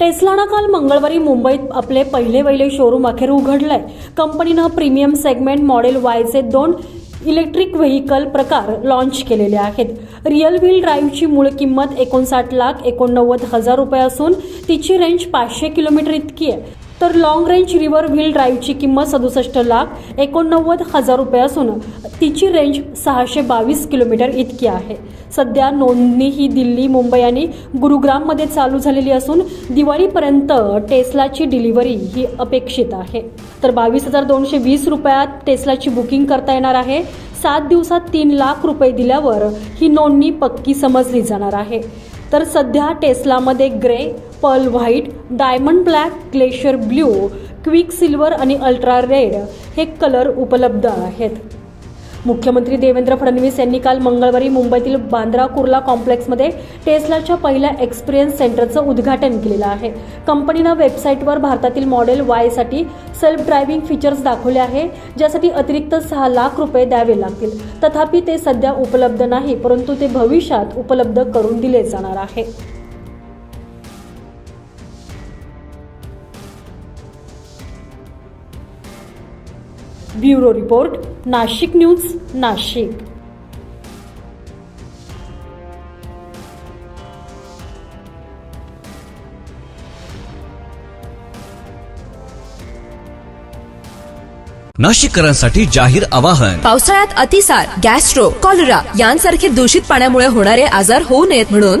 टेस्लानं काल मंगळवारी मुंबईत आपले पहिले वहिले शोरूम अखेर उघडलंय. कंपनीनं प्रीमियम सेगमेंट मॉडेल वायचे दोन इलेक्ट्रिक व्हेकल प्रकार लॉन्च केलेले आहेत. रिअल व्हील ड्राईव्हची मूळ किंमत एकोणसाठ लाख एकोणनव्वद हजार रुपये असून तिची रेंज पाचशे किलोमीटर इतकी आहे. तर लॉंग रेंज रिव्हर व्हील ड्राईव्हची किंमत सदुसष्ट लाख एकोणनव्वद हजार रुपये असून तिची रेंज सहाशे बावीस किलोमीटर इतकी आहे. सध्या नोंदणी ही दिल्ली मुंबई आणि गुरुग्राममध्ये चालू झालेली असून दिवाळीपर्यंत टेस्लाची डिलिव्हरी ही अपेक्षित आहे. तर बावीस हजार दोनशे वीस रुपयात टेस्लाची बुकिंग करता येणार आहे. सात दिवसात तीन लाख रुपये दिल्यावर ही नोंदणी पक्की समजली जाणार आहे. तर सध्या टेस्लामध्ये grey pearl white diamond black glacier blue quick silver आणि अल्ट्रा रेड हे कलर उपलब्ध आहेत. मुख्यमंत्री देवेंद्र फडणवीस यांनी काल मंगळवारी मुंबईतील बांद्रा कुर्ला कॉम्प्लेक्समध्ये टेस्लाच्या पहिल्या एक्सपिरियन्स सेंटरचं उद्घाटन केलेलं आहे. कंपनीनं वेबसाईटवर भारतातील मॉडेल वायसाठी सेल्फ ड्रायव्हिंग फीचर्स दाखवले आहे ज्यासाठी अतिरिक्त सहा लाख रुपये द्यावे लागतील. तथापि ते सध्या उपलब्ध नाही परंतु ते भविष्यात उपलब्ध करून दिले जाणार आहे. Bureau report Nashik news Nashik. नाशिककरांसाठी जाहीर आवाहन। पावसाळ्यात अतिसार गॅस्ट्रो कॉलरा यांसारखे दूषित पाण्यामुळे होणारे आजार होऊ नयेत म्हणून